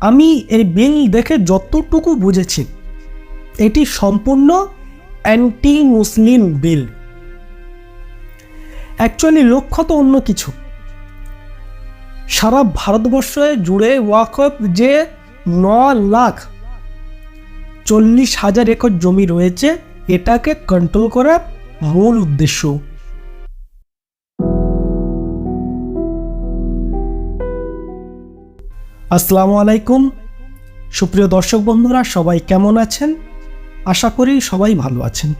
আমি এই বিল দেখে যতটুকু বুঝেছি, এটি সম্পূর্ণ অ্যান্টি মুসলিম বিল। অ্যাকচুয়ালি লক্ষ্য তো অন্য কিছু। সারা ভারতবর্ষে জুড়ে ওয়াকফ যে ন লাখ চল্লিশ হাজার একর জমি রয়েছে, এটাকে কন্ট্রোল করার মূল উদ্দেশ্য। আসসালামু আলাইকুম। সুপ্রিয় দর্শক বন্ধুরা, সবাই কেমন আছেন? আশা করি সবাই ভালো আছেন।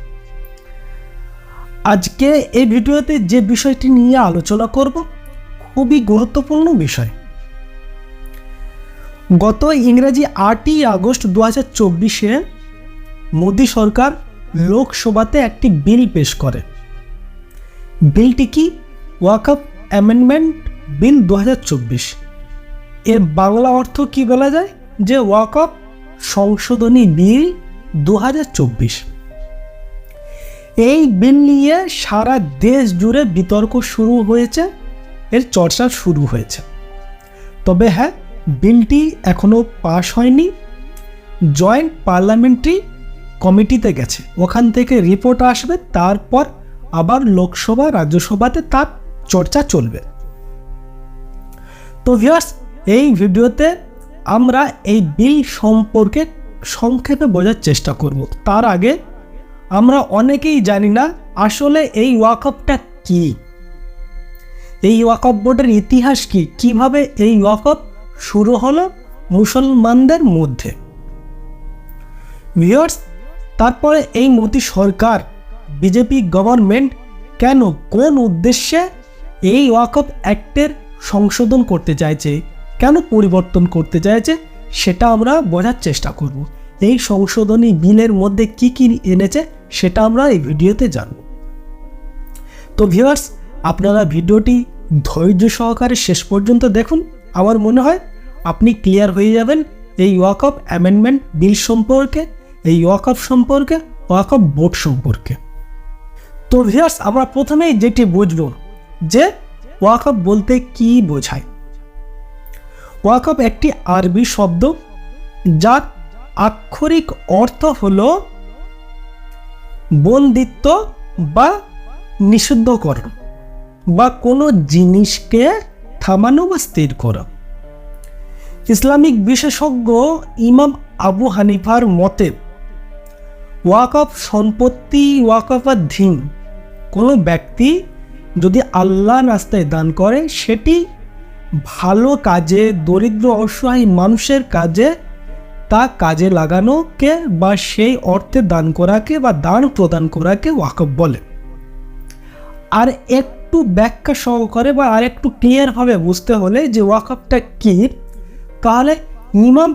আজকে এই ভিডিওতে যে বিষয়টি নিয়ে আলোচনা করব, খুবই গুরুত্বপূর্ণ বিষয়। গত ইংরেজি আটই আগস্ট দু হাজার চব্বিশে মোদী সরকার লোকসভাতে একটি বিল পেশ করে। বিলটি কি? ওয়াকআপ অ্যামেন্ডমেন্ট বিল দু হাজার চব্বিশ। এর বাংলা অর্থ কি বলা যায়? যে ওয়াকআপ সংশোধনী বিল দু হাজার চব্বিশ। এই বিল নিয়ে সারা দেশ জুড়ে বিতর্ক শুরু হয়েছে, এর চর্চা শুরু হয়েছে। তবে হ্যাঁ বিলটি এখনও পাশ হয়নি। জয়েন্ট পার্লামেন্টারি কমিটিতে গেছে। ওখান থেকে রিপোর্ট আসবে, তারপর আবার লোকসভা, রাজ্যসভাতে তার চর্চা চলবে। তো ভিউয়ার্স এই ভিডিওতে আমরা এই বিল সম্পর্কে সংক্ষেপে বোঝার চেষ্টা করব। তার আগে আমরা অনেকেই জানি না আসলে এই ওয়াকআপটা কি। এই ওয়াকআপ বোর্ডের ইতিহাস কি? কীভাবে এই ওয়াকআপ শুরু হলো মুসলমানদের মধ্যে? ভিউয়ার্স, তারপরে এই মোদী সরকার, বিজেপি গভর্নমেন্ট কেন কোন উদ্দেশ্যে এই ওয়াকআপ অ্যাক্টের সংশোধন করতে চাইছে? কেন পরিবর্তন করতে চাইছে সেটা আমরা বোঝার চেষ্টা করব। এই সংশোধনী বিলের মধ্যে কি কি এনেছে সেটা আমরা এই ভিডিওতে জানব। তো ভিউয়ার্স, আপনারা ভিডিওটি ধৈর্য সহকারে শেষ পর্যন্ত দেখুন। আমার মনে হয় আপনি ক্লিয়ার হয়ে যাবেন এই ওয়াকআপ অ্যামেন্ডমেন্ট বিল সম্পর্কে, এই ওয়াকআপ সম্পর্কে ওয়াকআপ বোর্ড সম্পর্কে। তো ভিউয়ার্স, আমরা প্রথমেই যেটি বুঝব যে ওয়াকআপ বলতে কি বোঝায়। ওয়াকআপ একটি আরবি শব্দ যার আক্ষরিক অর্থ হল বন্দিত্ব বা নিষিদ্ধকরণ বা কোনো জিনিসকে থামানো বা স্থির করা। ইসলামিক বিশেষজ্ঞ ইমাম আবু হানিফার মতে, ওয়াকফ সম্পত্তি ওয়াকফাধীন কোনো ব্যক্তি যদি আল্লাহ রাস্তায় দান করে, সেটি ভালো কাজে, দরিদ্র, অসহায় মানুষের কাজে তা কাজে লাগানোকে বা সেই অর্থে দান করাকে বা দান প্রদান করাকে ওয়াকফ বলে। আর একটু ব্যাখ্যা সহকারে বা আর একটু ক্লিয়ারভাবে বুঝতে হলে যে ওয়াকফটা কী, তাহলে ইমাম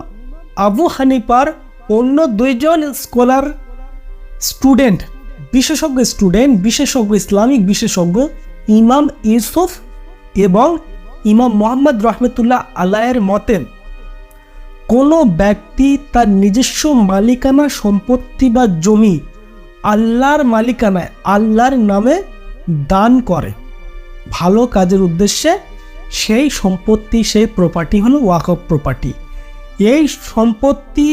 আবু হানিপার অন্য দুইজন স্কলার স্টুডেন্ট, বিশেষজ্ঞ স্টুডেন্ট, বিশেষজ্ঞ ইসলামিক বিশেষজ্ঞ ইমাম ইউসুফ এবং ইমাম মোহাম্মদ রহমতুল্লাহ আল্লাহের মতে, কোনো ব্যক্তি তার নিজস্ব মালিকানা, সম্পত্তি বা জমি আল্লাহর মালিকানায় আল্লাহর নামে দান করে। ভালো কাজের উদ্দেশ্যে সেই সম্পত্তি, সেই প্রপার্টি হলো ওয়াকফ প্রপার্টি এই সম্পত্তি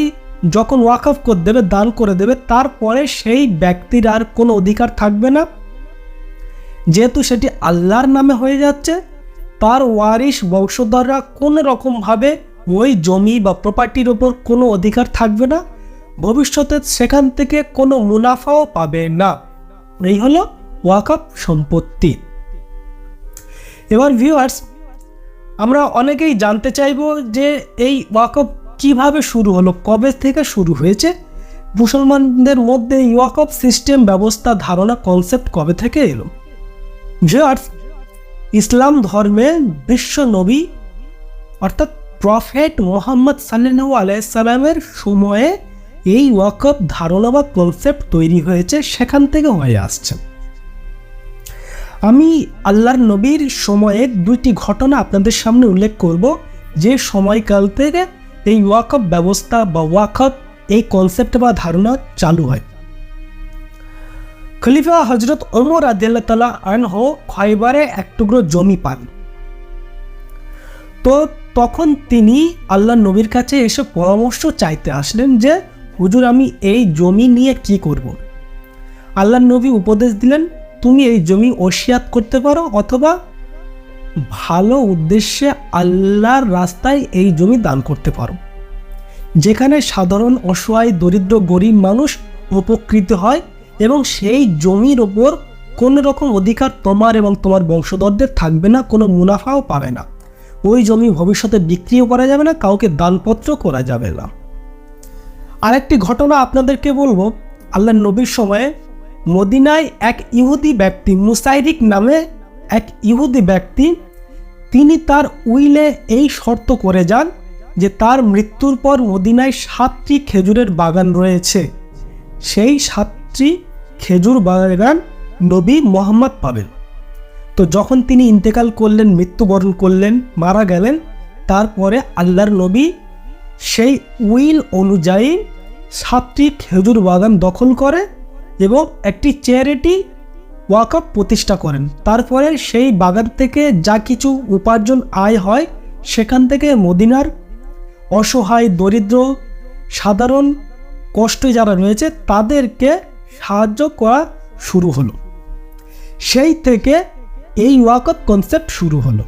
যখন ওয়াকফ করে, দেবে, দান করে দেবে, তারপরে সেই ব্যক্তির আর কোনো অধিকার থাকবে না। যেহেতু সেটি আল্লাহর নামে হয়ে যাচ্ছে তার ওয়ারিশ বংশধররা কোনো রকমভাবে ওই জমি বা প্রপার্টির ওপর কোনো অধিকার থাকবে না। ভবিষ্যতে সেখান থেকে কোনো মুনাফাও পাবে না। এই হলো ওয়াকফ সম্পত্তি। এবার ভিউয়ার্স আমরা অনেকেই জানতে চাইব যে এই ওয়াকফ কীভাবে শুরু হলো, কবে থেকে শুরু হয়েছে? মুসলমানদের মধ্যে এই ওয়াকফ সিস্টেম ব্যবস্থা, ধারণা কনসেপ্ট কবে থেকে এলো? ভিউয়ার্স ইসলাম ধর্মে বিশ্ব নবী, অর্থাৎ প্রফেট মোহাম্মদ সাল্লু আলাইসাল্লামের সময়ে এই ওয়াকফ ধারণা বা কনসেপ্ট তৈরি হয়েছে, সেখান থেকে হয়ে আসছে। আমি আল্লাহর নবীর সময়ে দুইটি ঘটনা আপনাদের সামনে উল্লেখ করব। যে সময়কাল থেকে এই ওয়াকফ ব্যবস্থা বা ওয়াকফ, এই কনসেপ্ট বা ধারণা চালু হয়। খলিফা হজরত ওমর তালা আনহ খয়বারে এক টুকরো জমি পান তো তখন তিনি আল্লাহ নবীর কাছে এসে পরামর্শ চাইতে আসলেন যে, হুজুর, আমি এই জমি নিয়ে কি করব। আল্লাহ নবী উপদেশ দিলেন, তুমি এই জমি ওসিয়াত করতে পারো অথবা ভালো উদ্দেশ্যে আল্লাহর রাস্তায় এই জমি দান করতে পারো, যেখানে সাধারণ অসহায়, দরিদ্র, গরিব মানুষ উপকৃত হয় এবং সেই জমির ওপর কোনো রকম অধিকার তোমার এবং তোমার বংশধরদের থাকবে না, কোনো মুনাফাও পাবে না। ওই জমি ভবিষ্যতে বিক্রিও করা যাবে না, কাউকে দানপত্র করা যাবে না। আরেকটি ঘটনা আপনাদেরকে বলব আল্লাহ নবীর সময়ে মদিনায় এক ইহুদি ব্যক্তি, মুসাইরিক নামে এক ইহুদি ব্যক্তি, তিনি তার উইলে এই শর্ত করে যান যে তার মৃত্যুর পর মদিনায় সাতটি খেজুরের বাগান রয়েছে। সেই সাতটি খেজুর বাগান নবী মোহাম্মদ পাবেন। তো যখন তিনি ইন্তেকাল করলেন, মৃত্যুবরণ করলেন, মারা গেলেন, তারপরে আল্লাহর নবী সেই উইল অনুযায়ী সাতটি খেজুর বাগান দখল করে এবং একটি চ্যারিটি ওয়াকআপ প্রতিষ্ঠা করেন। তারপরে সেই বাগান থেকে যা কিছু উপার্জন আয় হয়, সেখান থেকে মদিনার অসহায়, দরিদ্র, সাধারণ, কষ্টে যারা রয়েছে, তাদেরকে সাহায্য করা শুরু হলো। সেই থেকে এই ওয়াকআপ কনসেপ্ট শুরু হলো।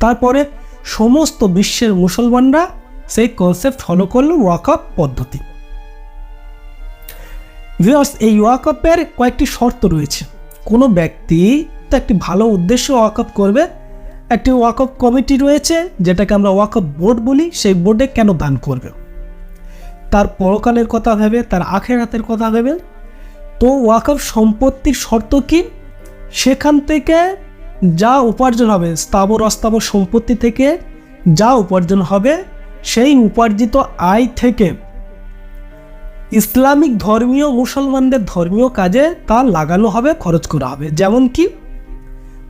তারপরে সমস্ত বিশ্বের মুসলমানরা সেই কনসেপ্ট ফলো করল ওয়াকআপ পদ্ধতি। এই ওয়াকআপের কয়েকটি শর্ত রয়েছে। কোনো ব্যক্তি তো একটি ভালো উদ্দেশ্য ওয়াকআপ করবে। একটি ওয়াকআপ কমিটি রয়েছে, যেটাকে আমরা ওয়াকআপ বোর্ড বলি, সেই বোর্ডে কেন দান করবে? তার পরকালের কথা ভেবে, তার আখের হাতের কথা ভেবে, তো ওয়াকআপ সম্পত্তির শর্ত কি? সেখান থেকে যা উপার্জন হবে, স্থাবর অস্থাবর সম্পত্তি থেকে যা উপার্জন হবে, সেই উপার্জিত আয় থেকে ইসলামিক ধর্মীয় মুসলমানদের ধর্মীয় কাজে তা লাগানো হবে, খরচ করা হবে। যেমন কি?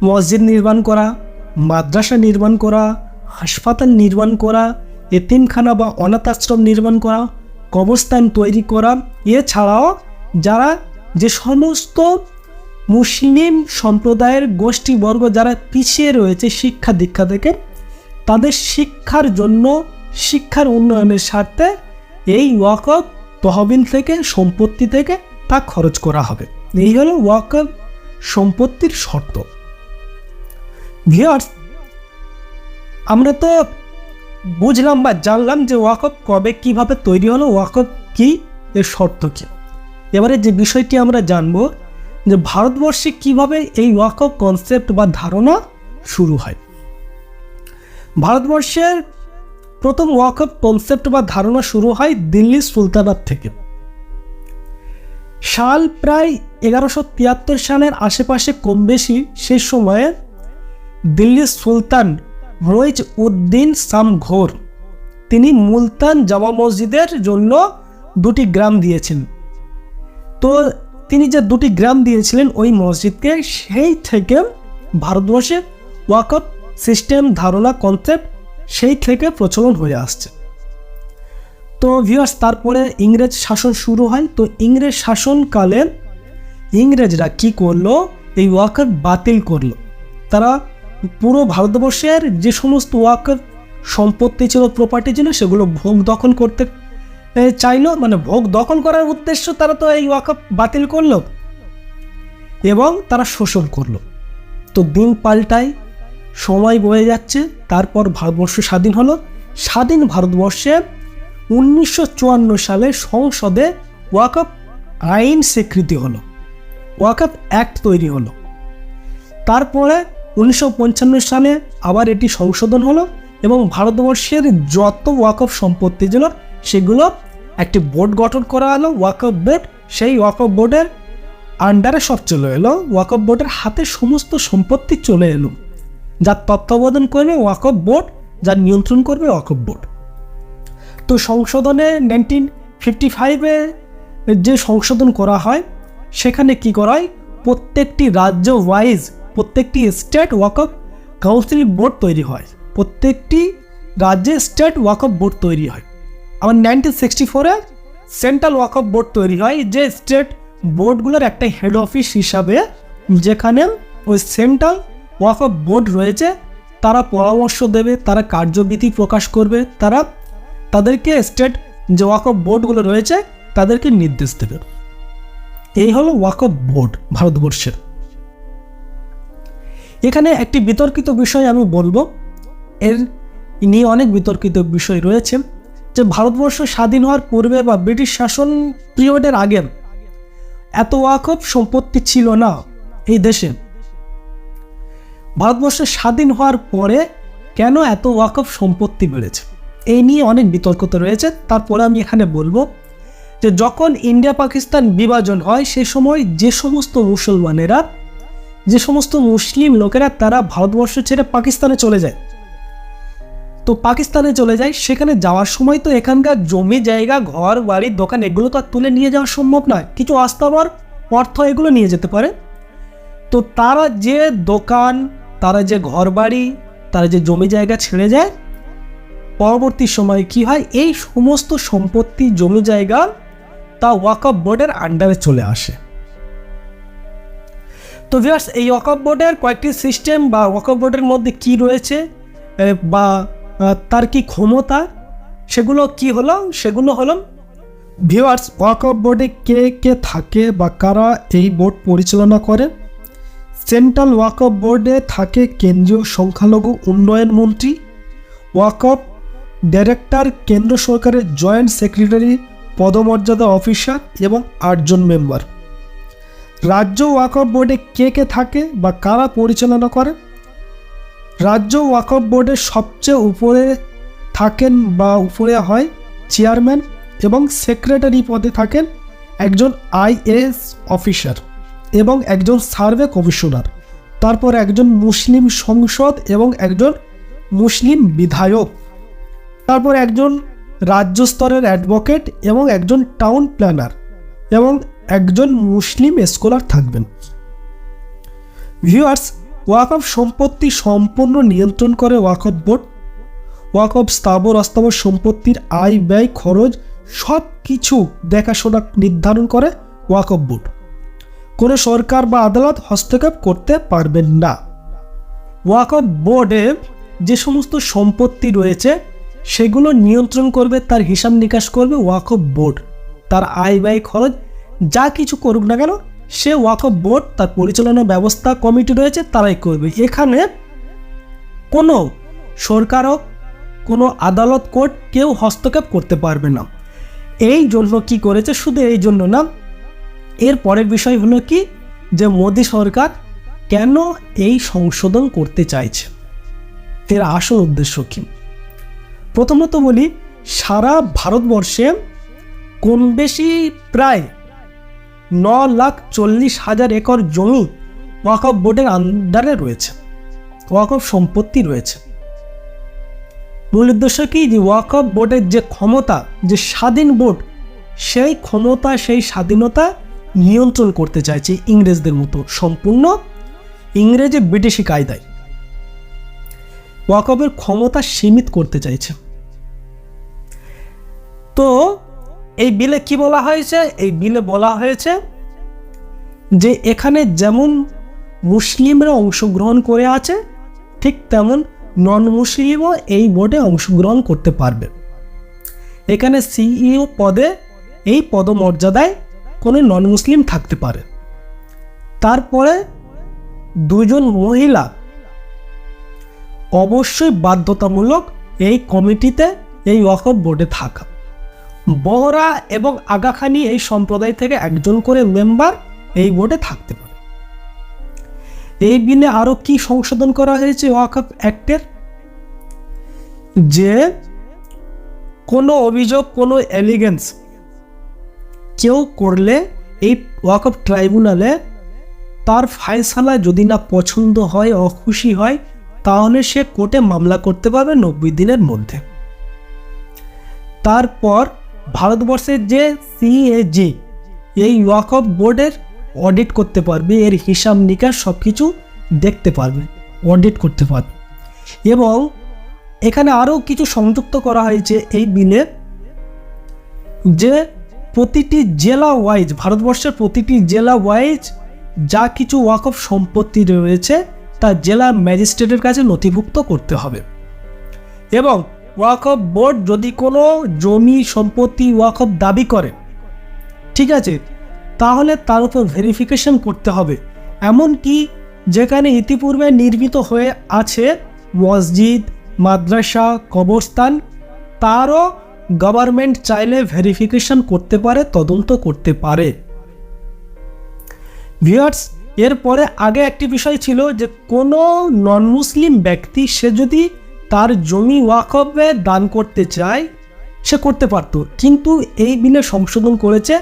মসজিদ নির্মাণ করা, মাদ্রাসা নির্মাণ করা, হাসপাতাল নির্মাণ করা, এতিমখানা বা অনাথ আশ্রম নির্মাণ করা কবরস্থান তৈরি করা। এছাড়াও যারা যে সমস্ত মুসলিম সম্প্রদায়ের গোষ্ঠীবর্গ যারা পিছিয়ে রয়েছে শিক্ষা দীক্ষা থেকে, তাদের শিক্ষার জন্য, শিক্ষার উন্নয়নের স্বার্থে এই ওয়াকফ তহবিল থেকে, সম্পত্তি থেকে তা খরচ করা হবে। এই হলো ওয়াকফ সম্পত্তির শর্ত। আমরা তো বুঝলাম বা জানলাম যে ওয়াকফ কবে কীভাবে তৈরি হলো, ওয়াকফ কি, এর শর্ত কী? এবারে যে বিষয়টি আমরা জানব যে ভারতবর্ষে কীভাবে এই ওয়াকফ কনসেপ্ট বা ধারণা শুরু হয়। ভারতবর্ষের প্রথম ওয়াকফ কনসেপ্ট বা ধারণা শুরু হয় দিল্লি সুলতানাত থেকে। সাল প্রায় এগারোশো তিয়াত্তর সালের আশেপাশে কম বেশি সে সময়ে দিল্লির সুলতান রইজ উদ্দিন সাম ঘোর। তিনি মুলতান জামা মসজিদের জন্য দুটি গ্রাম দিয়েছেন। তো তিনি যে দুটি গ্রাম দিয়েছিলেন ওই মসজিদকে, সেই থেকে ভারতবর্ষে ওয়াকফ সিস্টেম ধারণা কনসেপ্ট সেই থেকে প্রচলন হয়ে আসছে। তো ভিউয়ার্স তারপরে ইংরেজ শাসন শুরু হয়। তো ইংরেজ শাসনকালে ইংরেজরা কি করল? এই ওয়াকফ বাতিল করল। তারা পুরো ভারতবর্ষের যে সমস্ত ওয়াকফ সম্পত্তি ছিল প্রপার্টি ছিল সেগুলো ভোগ দখল করতে চাইলো। মানে ভোগ দখল করার উদ্দেশ্য তারা তো এই ওয়াকফ বাতিল করল এবং তারা শোষণ করল। তো দিন পাল্টায়, সময় বয়ে যাচ্ছে, তারপর ভারতবর্ষ স্বাধীন হলো। স্বাধীন ভারতবর্ষে উনিশশো চুয়ান্ন সালে সংসদে ওয়াকফ আইন স্বীকৃতি হলো। ওয়াকফ অ্যাক্ট তৈরি হলো। তারপরে উনিশশো পঞ্চান্ন সালে আবার এটি সংশোধন হলো এবং ভারতবর্ষের যত ওয়াকফ সম্পত্তি ছিল, সেগুলো একটি বোর্ড গঠন করা হলো ওয়াকফ বোর্ড সেই ওয়াকফ বোর্ডের আন্ডারে সব চলে এলো ওয়াকফ বোর্ডের হাতে সমস্ত সম্পত্তি চলে এলো। যার তত্ত্বাবধান করবে ওয়াকফ বোর্ড যার নিয়ন্ত্রণ করবে ওয়াকফ বোর্ড তো সংশোধনে নাইনটিন ফিফটি ফাইভে যে সংশোধন করা হয়, সেখানে কি করা হয়? প্রত্যেকটি রাজ্য ওয়াইজ প্রত্যেকটি স্টেট ওয়াকফ কাউন্সিল বোর্ড তৈরি হয়। প্রত্যেকটি রাজ্যে স্টেট ওয়াকফ বোর্ড তৈরি হয়। আবার নাইনটিন সিক্সটি ফোরে সেন্ট্রাল ওয়াকফ বোর্ড তৈরি হয়, যে স্টেট বোর্ডগুলোর একটা হেড অফিস হিসাবে যেখানে ওই সেন্ট্রাল ওয়াকফ বোর্ড রয়েছে, তারা পরামর্শ দেবে, তারা কার্যবিধি প্রকাশ করবে, তারা তাদেরকে স্টেট যে ওয়াকফ বোর্ডগুলো রয়েছে, তাদেরকে নির্দেশ দেবে। এই হলো ওয়াকফ বোর্ড ভারতবর্ষের। এখানে একটি বিতর্কিত বিষয় আমি বলব। এর নিয়ে অনেক বিতর্কিত বিষয় রয়েছে। যে ভারতবর্ষ স্বাধীন হওয়ার পূর্বে বা ব্রিটিশ শাসন পিরিয়ডের আগে এত ওয়াকফ সম্পত্তি ছিল না এই দেশে। ভারতবর্ষ স্বাধীন হওয়ার পরে কেন এত ওয়াকফ সম্পত্তি বেড়েছে? এই নিয়ে অনেক বিতর্কত রয়েছে। তারপরে আমি এখানে বলব যে যখন ইন্ডিয়া পাকিস্তান বিভাজন হয়, সে সময় যে সমস্ত মুসলমানেরা যে সমস্ত মুসলিম লোকেরা তারা ভারতবর্ষ ছেড়ে পাকিস্তানে চলে যায়। তো পাকিস্তানে চলে যায়, সেখানে যাওয়ার সময় তো এখানকার জমি, জায়গা, ঘর, বাড়ি, দোকান, এগুলো তো আর তুলে নিয়ে যাওয়া সম্ভব নয়। কিছু আস্তাবার অর্থ এগুলো নিয়ে যেতে পারে। তো তারা যে দোকান, তারা যে ঘর বাড়ি তারা যে জমি, জায়গা ছেড়ে যায়, পরবর্তী সময় কি হয়? এই সমস্ত সম্পত্তি, জমি, জায়গা তা ওয়াকফ বোর্ডের আন্ডারে চলে আসে। তো ভিউয়ার্স এই ওয়াকফ বোর্ডের কয়েকটি সিস্টেম বা ওয়াকফ বোর্ডের মধ্যে কি রয়েছে বা তার কি ক্ষমতা, সেগুলো কি হলো, সেগুলো হলো ভিউয়ার্স ওয়াকফ বোর্ডে কে কে থাকে বা কারা এই বোর্ড পরিচালনা করে? সেন্ট্রাল ওয়াকফ বোর্ডে থাকে কেন্দ্রীয় সংখ্যালঘু উন্নয়ন মন্ত্রী। ওয়াকফ ডাইরেক্টর কেন্দ্র সরকারের জয়েন্ট সেক্রেটারি পদমর্যাদা অফিসার এবং আটজন মেম্বার রাজ্য ওয়াকফ বোর্ডে কে কে থাকে বা কারা পরিচালনা করে? রাজ্য ওয়াকফ বোর্ডের সবচেয়ে উপরে থাকেন বা উপরে হয় চেয়ারম্যান এবং সেক্রেটারি পদে থাকেন একজন আইএএস অফিসার এবং একজন সার্ভে কমিশনার, তারপর একজন মুসলিম সংসদ এবং একজন মুসলিম বিধায়ক, তারপর একজন রাজ্য স্তরের অ্যাডভোকেট এবং একজন টাউন প্ল্যানার এবং একজন মুসলিম স্কলার থাকবেন। ভিউয়ার্স ওয়াকফ সম্পত্তি সম্পূর্ণ নিয়ন্ত্রণ করে ওয়াকফ বোর্ড ওয়াকফ স্থাবর অস্থাবর সম্পত্তির আয় ব্যয় খরচ সব কিছু দেখাশোনা নির্ধারণ করে ওয়াকফ বোর্ড। কোনো সরকার বা আদালত হস্তক্ষেপ করতে পারবেন না। ওয়াকফ বোর্ডে যে সমস্ত সম্পত্তি রয়েছে, সেগুলো নিয়ন্ত্রণ করবে, তার হিসাব নিকাশ করবে ওয়াকফ বোর্ড। তার আয় ব্যয় খরচ যা কিছু করুক না কেন, সে ওয়াকফ বোর্ড, তার পরিচালনা ব্যবস্থা কমিটি রয়েছে, তারাই করবে। এখানে কোনো সরকার হোক কোনো আদালত, কোর্ট কেউ হস্তক্ষেপ করতে পারবে না। এই জন্য কি করেছে? শুধু এই জন্য না, এর পরের বিষয় হলো কি, যে মোদী সরকার কেন এই সংশোধন করতে চাইছে? এর আসল উদ্দেশ্য কি? প্রথমত বলি, সারা ভারতবর্ষে কম বেশি প্রায় ন লাখ চল্লিশ হাজার একর জমি ওয়াকফ বোর্ডের আন্ডারে রয়েছে। ওয়াকফ সম্পত্তি রয়েছে। মূল উদ্দেশ্য কি? যে ওয়াকফ বোর্ডের যে ক্ষমতা, যে স্বাধীন বোর্ড, সেই ক্ষমতা, সেই স্বাধীনতা নিয়ন্ত্রণ করতে চাইছে ইংরেজদের মতো সম্পূর্ণ ইংরেজি ব্রিটিশি কায়দায়। ওয়াকফের ক্ষমতা সীমিত করতে চাইছে। তো এই বিলে কি বলা হয়েছে? এই বিলে বলা হয়েছে যে এখানে যেমন মুসলিমরা অংশগ্রহণ করে আছে, ঠিক তেমন নন মুসলিমও এই বোর্ডে অংশগ্রহণ করতে পারবে। এখানে সিইও পদে এই পদমর্যাদায় কোনো নন মুসলিম থাকতে পারে। তারপরে দুজন মহিলা অবশ্যই বাধ্যতামূলক এই কমিটিতে এই ওয়াকফ বোর্ডে থাকা। বহরা এবং আগাখানি এই সম্প্রদায় থেকে একজন করে মেম্বার এই বোর্ডে থাকতে পারে। এই বিলে আরও কি সংশোধন করা হয়েছে ওয়াকফ অ্যাক্টের? যে কোনো অভিযোগ, কোনো এলিগেন্স কেউ করলে এই ওয়াকফ ট্রাইব্যুনালে তার ফায়সালা যদি না পছন্দ হয়, অখুশি হয়, তাহলে সে কোর্টে মামলা করতে পারবে নব্বই দিনের মধ্যে। তারপর ভারতবর্ষের যে সিএজি এই ওয়াকফ বোর্ডের অডিট করতে পারবে, এর হিসাব নিকাশ সব কিছু দেখতে পারবে অডিট করতে পারবে। এবং এখানে আরও কিছু সংযুক্ত করা হয়েছে এই বিলে যে প্রতিটি জেলা ওয়াইজ ভারতবর্ষের প্রতিটি জেলা ওয়াইজ যা কিছু ওয়াকফ সম্পত্তি রয়েছে, তা জেলা ম্যাজিস্ট্রেটের কাছে নথিভুক্ত করতে হবে। এবং ওয়াকফ বোর্ড যদি কোনো জমি সম্পত্তি ওয়াকফ দাবি করে, ঠিক আছে, তাহলে তার উপর ভেরিফিকেশন করতে হবে। এমনকি যেখানে ইতিপূর্বে নির্মিত হয়ে আছে মসজিদ, মাদ্রাসা, কবরস্থান, তারও গভর্নমেন্ট চাইলে ভেরিফিকেশন করতে পারে, তদন্ত করতে পারে। ভিউয়ার্স এরপরে আগে একটি বিষয় ছিল যে কোনো নন মুসলিম ব্যক্তি, সে যদি তার জমি ওয়াকফে দান করতে চায়, সে করতে পারতো। কিন্তু এই বিলে সংশোধন করেছে,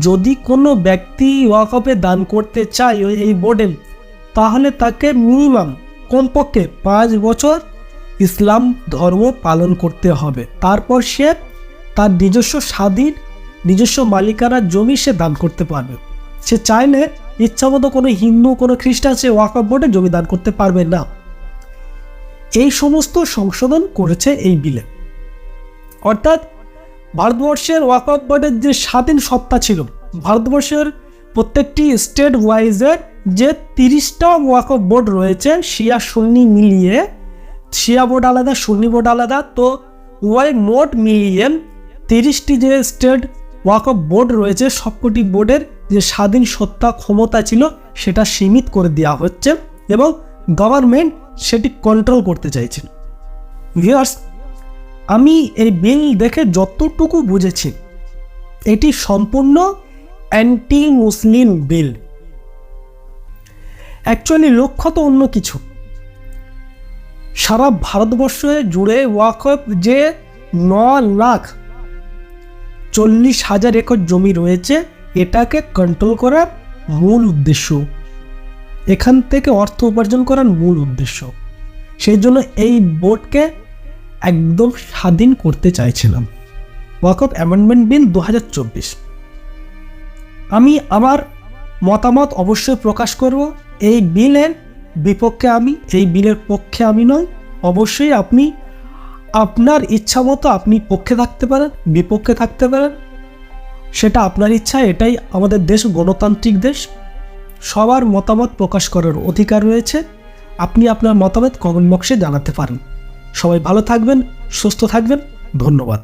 যদি কোনো ব্যক্তি ওয়াকফে দান করতে চায় ওই এই বোর্ডে তাহলে তাকে মিনিমাম কমপক্ষে পাঁচ বছর ইসলাম ধর্ম পালন করতে হবে। তারপর সে তার নিজস্ব স্বাধীন, নিজস্ব মালিকানার জমি সে দান করতে পারবে। সে চাইলে ইচ্ছামতো কোনো হিন্দু, কোনো খ্রিস্টান সে ওয়াকফ বোর্ডে জমি দান করতে পারবে না। এই সমস্ত সংশোধন করেছে এই বিলে। অর্থাৎ ভারতবর্ষের ওয়াকফ বোর্ডের যে স্বাধীন সত্তা ছিল, ভারতবর্ষের প্রত্যেকটি স্টেট ওয়াইজের যে তিরিশটা ওয়াকফ বোর্ড রয়েছে, শিয়া সুন্নি মিলিয়ে, শিয়া বোর্ড আলাদা, সুন্নি বোর্ড আলাদা, তো ওয়াই মোট মিলিয়ে তিরিশটি যে স্টেট ওয়াকফ বোর্ড রয়েছে, সবকটি বোর্ডের যে স্বাধীন সত্তা ক্ষমতা ছিল, সেটা সীমিত করে দেওয়া হচ্ছে এবং গভর্নমেন্ট সেটি কন্ট্রোল করতে চাইছেন। ভিউয়ার্স আমি এই বিল দেখে যতটুকু বুঝেছি, এটি সম্পূর্ণ অ্যান্টি মুসলিম বিল অ্যাকচুয়ালি লক্ষ্য তো অন্য কিছু। সারা ভারতবর্ষে জুড়ে ওয়াকফ যে ন লাখ চল্লিশ হাজার একর জমি রয়েছে, এটাকে কন্ট্রোল করার মূল উদ্দেশ্য। এখান থেকে অর্থ উপার্জন করার মূল উদ্দেশ্য। সেই জন্য এই বোর্ডকে একদম স্বাধীন করতে চাইছিলাম। ওয়াকফ অ্যামেন্ডমেন্ট বিল দু হাজার চব্বিশ। আমি আমার মতামত অবশ্যই প্রকাশ করব। এই বিলের বিপক্ষে আমি, এই বিলের পক্ষে আমি নয় অবশ্যই আপনি আপনার ইচ্ছা মতো আপনি পক্ষে থাকতে পারেন, বিপক্ষে থাকতে পারেন। সেটা আপনার ইচ্ছা, এটাই আমাদের দেশ, গণতান্ত্রিক দেশ। সবার মতামত প্রকাশ করার অধিকার রয়েছে। আপনি আপনার মতামত কমেন্ট বক্সে জানাতে পারেন। সবাই ভালো থাকবেন, সুস্থ থাকবেন। ধন্যবাদ।